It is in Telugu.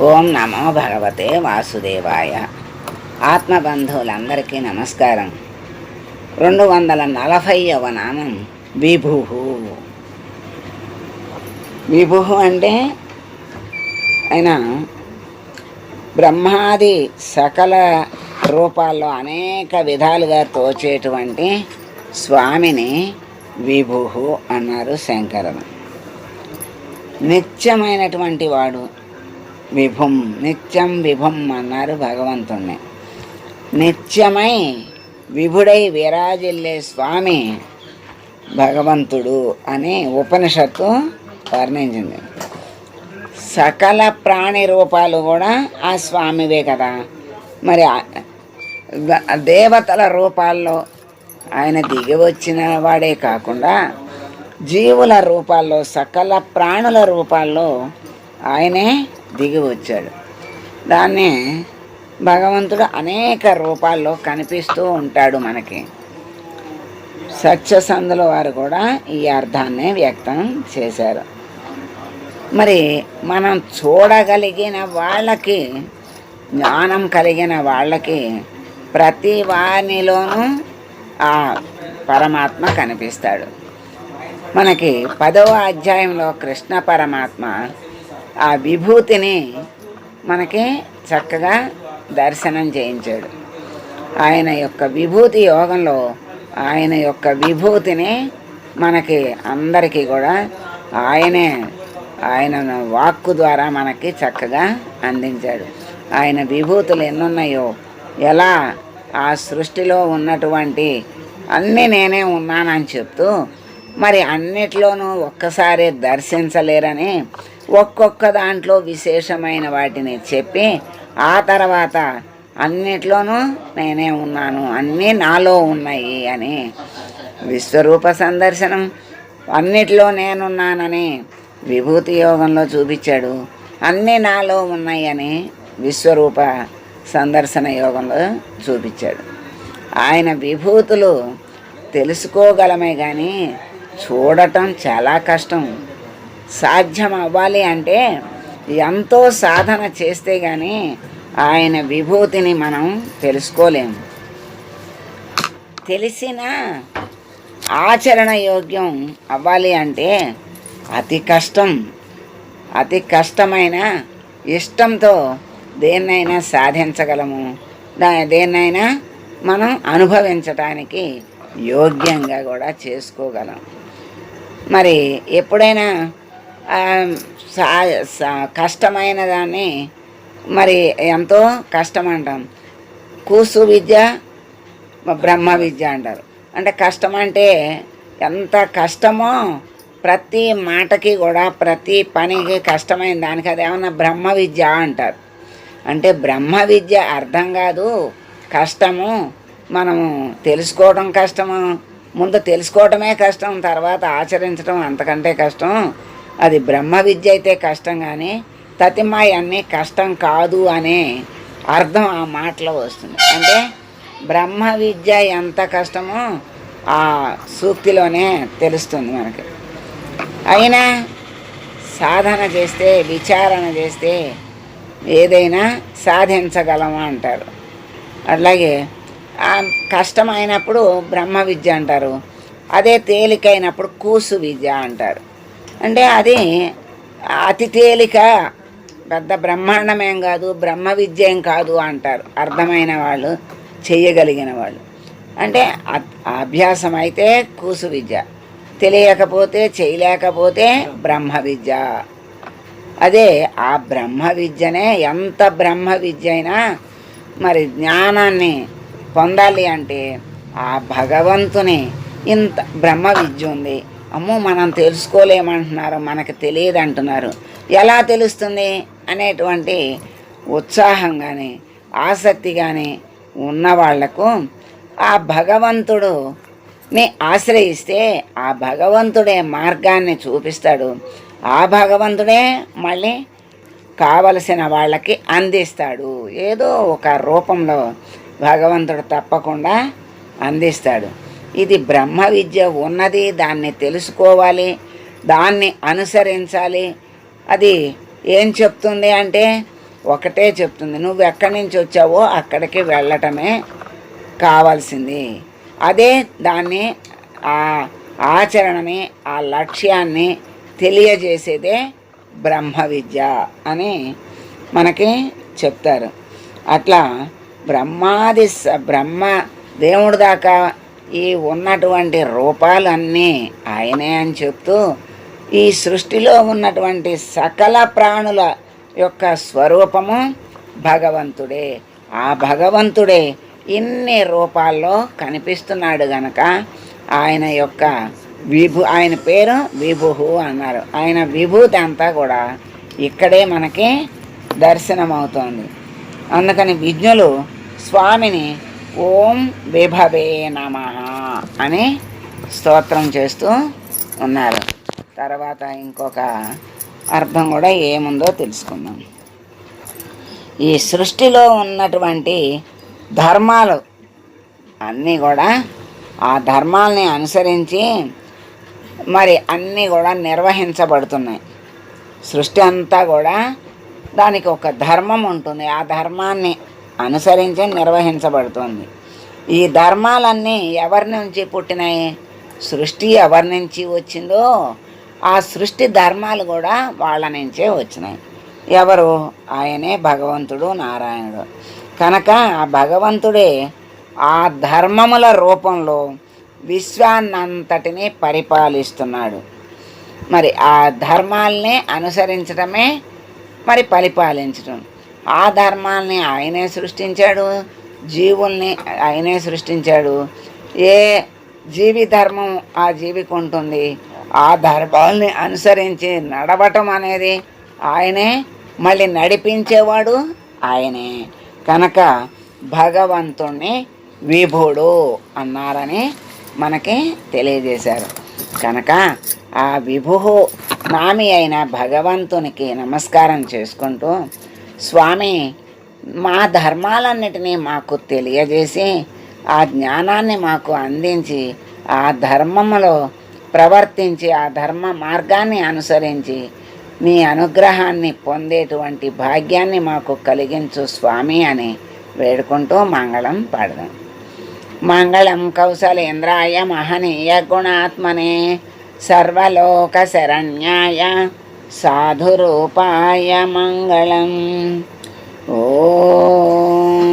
ఓం నమో భగవతే వాసుదేవాయ. ఆత్మబంధువులందరికీ నమస్కారం. రెండు వందల నలభైవ నామం విభు. విభు అంటే ఆయన బ్రహ్మాది సకల రూపాల్లో అనేక విధాలుగా తోచేటువంటి స్వామిని విభు అన్నారు శంకరుడు నిత్యమైనటువంటి వాడు విభుం నిత్యం విభుం అన్నారు భగవంతుణ్ణి. నిత్యమై విభుడై విరాజిల్లే స్వామి భగవంతుడు అని ఉపనిషత్తు వర్ణించింది. సకల ప్రాణి రూపాలు కూడా ఆ స్వామివే కదా. మరి దేవతల రూపాల్లో ఆయన దిగి వచ్చిన వాడే కాకుండా జీవుల రూపాల్లో సకల ప్రాణుల రూపాల్లో ఆయనే దిగి వచ్చాడు. దాన్ని భగవంతుడు అనేక రూపాల్లో కనిపిస్తూ ఉంటాడు మనకి. సత్యసంధుల వారు కూడా ఈ అర్థాన్ని వ్యక్తం చేశారు. మరి మనం చూడగలిగిన వాళ్ళకి జ్ఞానం కలిగిన వాళ్ళకి ప్రతి వానిలోనూ ఆ పరమాత్మ కనిపిస్తాడు. మనకి పదవ అధ్యాయంలో కృష్ణ పరమాత్మ ఆ విభూతిని మనకి చక్కగా దర్శనం చేయించాడు. ఆయన యొక్క విభూతి యోగంలో ఆయన యొక్క విభూతిని మనకి అందరికీ కూడా ఆయనే ఆయన వాక్కు ద్వారా మనకి చక్కగా అందించాడు. ఆయన విభూతులు ఎన్నున్నాయో ఎలా ఆ సృష్టిలో ఉన్నటువంటి అన్నీ నేనే ఉన్నానని చెప్తూ మరి అన్నిట్లోనూ ఒక్కసారి దర్శించలేరని ఒక్కొక్క దాంట్లో విశేషమైన వాటిని చెప్పి ఆ తర్వాత అన్నిట్లోనూ నేనే ఉన్నాను అన్నీ నాలో ఉన్నాయి అని విశ్వరూప సందర్శనం. అన్నిట్లో నేనున్నానని విభూతి యోగంలో చూపించాడు. అన్నీ నాలో ఉన్నాయని విశ్వరూప సందర్శన యోగంలో చూపించాడు. ఆయన విభూతులు తెలుసుకోగలమే కానీ చూడటం చాలా కష్టం. సాధ్యం అవ్వాలి అంటే ఎంతో సాధన చేస్తే కానీ ఆయన విభూతిని మనం తెలుసుకోలేము. తెలిసిన ఆచరణ యోగ్యం అవ్వాలి అంటే అతి కష్టం. అతి కష్టమైన ఇష్టంతో దేన్నైనా సాధించగలము. దేన్నైనా మనం అనుభవించటానికి యోగ్యంగా కూడా చేసుకోగలం. మరి ఎప్పుడైనా కష్టమైన దాన్ని మరి ఎంతో కష్టం అంటాం కూసు విద్య బ్రహ్మ విద్య అంటారు. అంటే కష్టం అంటే ఎంత కష్టమో ప్రతి మాటకి కూడా ప్రతి పనికి కష్టమైన దానికి అది ఏమన్నా బ్రహ్మ విద్య అంటారు. అంటే బ్రహ్మ విద్య అర్థం కాదు కష్టము మనము తెలుసుకోవడం కష్టము ముందు తెలుసుకోవటమే కష్టం తర్వాత ఆచరించడం అంతకంటే కష్టం. అది బ్రహ్మ విద్య అయితే కష్టం కానీ తతిమాయి అన్నీ కష్టం కాదు అనే అర్థం ఆ మాటలో వస్తుంది. అంటే బ్రహ్మ విద్య ఎంత కష్టమో ఆ సూక్తిలోనే తెలుస్తుంది మనకి. అయినా సాధన చేస్తే విచారణ చేస్తే ఏదైనా సాధించగలమా అంటారు. అట్లాగే కష్టమైనప్పుడు బ్రహ్మ విద్య అంటారు. అదే తేలికైనప్పుడు కూసు విద్య అంటారు. అంటే అది అతి తేలిక పెద్ద బ్రహ్మాండమేం కాదు బ్రహ్మ విద్య ఏం కాదు అంటారు. అర్థమైన వాళ్ళు చేయగలిగిన వాళ్ళు. అంటే అభ్యాసం అయితే కూసు విద్య. తెలియకపోతే చేయలేకపోతే బ్రహ్మ విద్య. అదే ఆ బ్రహ్మ విద్యనే ఎంత బ్రహ్మ విద్య అయినా మరి జ్ఞానాన్ని పొందాలి అంటే ఆ భగవంతుని ఇంత బ్రహ్మ విద్య ఉంది. అమ్మో మనం తెలుసుకోలేమంటున్నారు మనకు తెలియదు అంటున్నారు ఎలా తెలుస్తుంది? అనేటువంటి ఉత్సాహం కానీ ఆసక్తి కానీ ఉన్న వాళ్ళకు ఆ భగవంతుడు ని ఆశ్రయిస్తే ఆ భగవంతుడే మార్గాన్ని చూపిస్తాడు. ఆ భగవంతుడే మళ్ళీ కావలసిన వాళ్ళకి అందిస్తాడు. ఏదో ఒక రూపంలో భగవంతుడు తప్పకుండా అందిస్తాడు. ఇది బ్రహ్మ విద్య ఉన్నది దాన్ని తెలుసుకోవాలి దాన్ని అనుసరించాలి. అది ఏం చెప్తుంది అంటే ఒకటే చెప్తుంది నువ్వు ఎక్కడి నుంచి వచ్చావో అక్కడికి వెళ్ళటమే కావాల్సింది. అదే దాన్ని ఆ ఆచరణని ఆ లక్ష్యాన్ని తెలియజేసేదే బ్రహ్మ విద్య అని మనకి చెప్తారు. అట్లా బ్రహ్మాది స- బ్రహ్మ దేవుడి దాకా ఈ ఉన్నటువంటి రూపాలన్నీ ఆయనే అని చెప్తూ ఈ సృష్టిలో ఉన్నటువంటి సకల ప్రాణుల యొక్క స్వరూపము భగవంతుడే. ఆ భగవంతుడే ఇన్ని రూపాల్లో కనిపిస్తున్నాడు గనక ఆయన యొక్క విభు ఆయన పేరు విభుహు అన్నారు. ఆయన విభూతి అంతా కూడా ఇక్కడే మనకి దర్శనమవుతోంది. అందుకని విజ్ఞులు స్వామిని ఓం విభవే నమ అని స్తోత్రం చేస్తూ ఉన్నారు. తర్వాత ఇంకొక అర్థం కూడా ఏముందో తెలుసుకుందాం. ఈ సృష్టిలో ఉన్నటువంటి ధర్మాలు అన్నీ కూడా ఆ ధర్మాల్ని అనుసరించి మరి అన్నీ కూడా నిర్వహించబడుతున్నాయి. సృష్టి అంతా కూడా దానికి ఒక ధర్మం ఉంటుంది. ఆ ధర్మాన్ని అనుసరించి నిర్వహించబడుతోంది. ఈ ధర్మాలన్నీ ఎవరి నుంచి పుట్టినాయి? సృష్టి ఎవరి నుంచి వచ్చిందో ఆ సృష్టి ధర్మాలు కూడా వాళ్ళ నుంచే వచ్చినాయి. ఎవరు? ఆయనే భగవంతుడు నారాయణుడు. కనుక ఆ భగవంతుడే ఆ ధర్మముల రూపంలో విశ్వాన్నంతటిని పరిపాలిస్తున్నాడు. మరి ఆ ధర్మాల్ని అనుసరించడమే మరి పరిపాలించడం ఆ ధర్మాల్ని ఆయనే సృష్టించాడు జీవుల్ని ఆయనే సృష్టించాడు. ఏ జీవి ధర్మం ఆ జీవికి ఉంటుంది ఆ ధర్మాల్ని అనుసరించి నడవటం అనేది ఆయనే మళ్ళీ నడిపించేవాడు ఆయనే. కనుక భగవంతుణ్ణి విభుడు అన్నారని మనకి తెలియజేశారు. కనుక ఆ విభు నామి అయిన భగవంతునికి నమస్కారం చేసుకుంటూ స్వామి మా ధర్మాలన్నిటినీ మాకు తెలియజేసి ఆ జ్ఞానాన్ని మాకు అందించి ఆ ధర్మములో ప్రవర్తించి ఆ ధర్మ మార్గాన్ని అనుసరించి మీ అనుగ్రహాన్ని పొందేటువంటి భాగ్యాన్ని మాకు కలిగించు స్వామి అని వేడుకుంటూ మంగళం పాడదాం. మంగళం కౌశలేంద్రాయ మహనీయ గుణాత్మనే సర్వలోక శరణ్యాయ సాధురూపాయ మంగళం. ఓం